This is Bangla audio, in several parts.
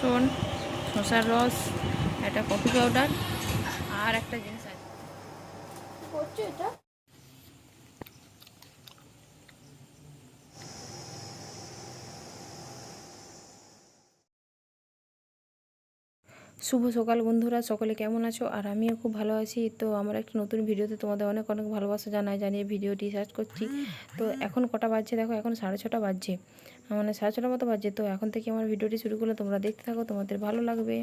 বেসন শসার রস একটা কফি পাউডার আর একটা জিনিস আছে। করছ এটা? শুভ সকাল বন্ধুরা সকলে কেমন আছো? আর আমিও খুব ভালো আছি। তো আমার একটা নতুন ভিডিওতে তোমাদের অনেক অনেক ভালোবাসা জানাই জানিয়ে ভিডিওটি সার্চ করছি। তো এখন কটা বাজছে দেখো? এখন সাড়ে ছটা বাজছে। মানে সাড়ে মতো বাজে। তো এখন থেকে আমার ভিডিওটি শুরু করলে তোমরা দেখতে থাকো, তোমাদের ভালো লাগবে।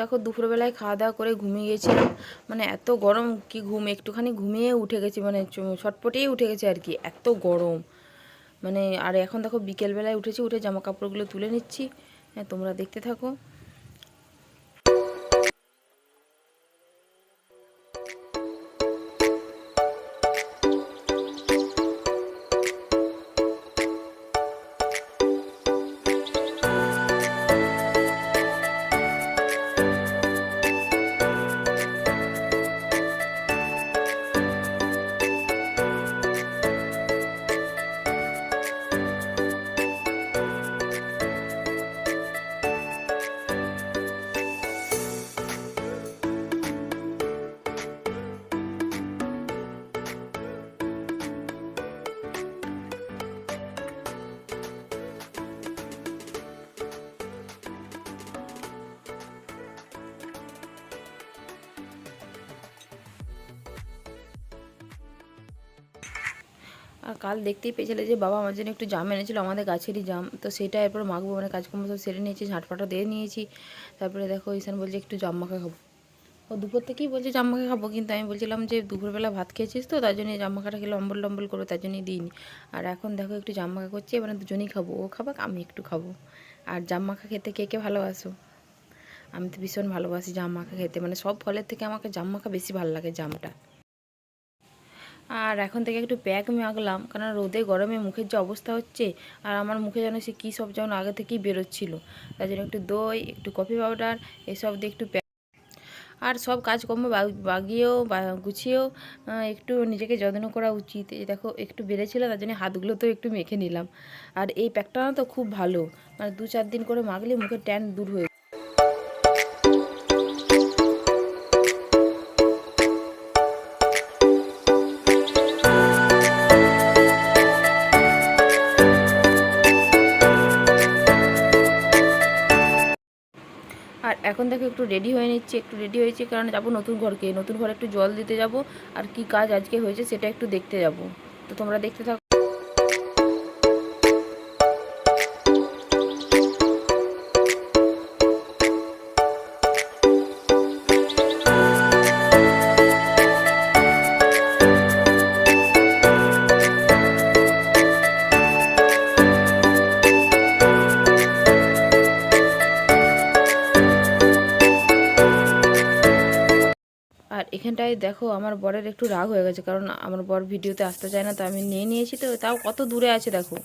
দেখো দুপুরবেলায় খাওয়া দাওয়া করে ঘুমিয়ে গেছিলাম। মানে এত গরম কি ঘুম? একটুখানি ঘুমিয়ে উঠে গেছি মানে ছটপটেই উঠে গেছে আর কি, এত গরম। মানে আর এখন দেখো বিকেলবেলায় উঠেছি, উঠে জামা কাপড়গুলো তুলে নিচ্ছি। হ্যাঁ তোমরা দেখতে থাকো। আর কাল দেখতেই পেয়েছিলে যে বাবা আমার জন্য একটু জাম এনেছিল, আমাদের গাছেরই জাম। তো সেটা এরপর মাখবো মানে কাজকর্ম সব সেরে নিয়েছি ঝাঁটফাটা দিয়ে নিয়েছি। তারপরে দেখো ঈশান বলছে একটু জাম মাখা খাব। ও দুপুর থেকেই বলছে জাম মাখা খাব, কিন্তু আমি বলছিলাম যে দুপুরবেলা ভাত খেয়েছিস তো, তার জন্য জাম মাখাটা খেলে অম্বল টম্বল করবে তার জন্যই দিইনি। আর এখন দেখো একটু জাম মাখা করছি এবার দুজনেই খাব, ও খাবাক, আমি একটু খাব। আর জাম মাখা খেতে কে কে ভালোবাসো? আমি তো ভীষণ ভালোবাসি জাম মাখা খেতে মানে সব ফলের থেকে আমাকে জাম মাখা বেশি ভালো লাগে, জামটা। আর এখন থেকে একটু প্যাক মাখলাম কারণ রোদে গরমে মুখের যে অবস্থা হচ্ছে আর আমার মুখে যেন সে কী সব যেন আগে থেকেই বেরোচ্ছিল। তার জন্য একটু দই, একটু কফি পাউডার এসব দিয়ে একটু আর সব কাজকর্ম বাগিয়েও গুছিয়েও একটু নিজেকে যত্ন করা উচিত। দেখো, একটু বেড়েছিল, তার জন্য হাতগুলো তো একটু মেখে নিলাম। আর এই প্যাকটা তো খুব ভালো মানে দু চার দিন করে মাখলে মুখের ট্যান দূর হয়ে এখন দেখো একটু রেডি হয়ে নিচ্ছি, একটু রেডি হয়েছি কারণ যাব নতুন ঘরকে, নতুন ঘরে একটু জল দিতে যাব, আর কি কাজ আজকে হয়েছে সেটা একটু দেখতে যাব। তো তোমরা দেখতে থাকো। এখানটায় দেখো আমার বরের একটু রাগ হয়ে গেছে, কারণ আমার বর ভিডিওতে আসতে চায় না, তো আমি নিয়ে নিয়েছি, তো তাও কত দূরে আছে দেখো।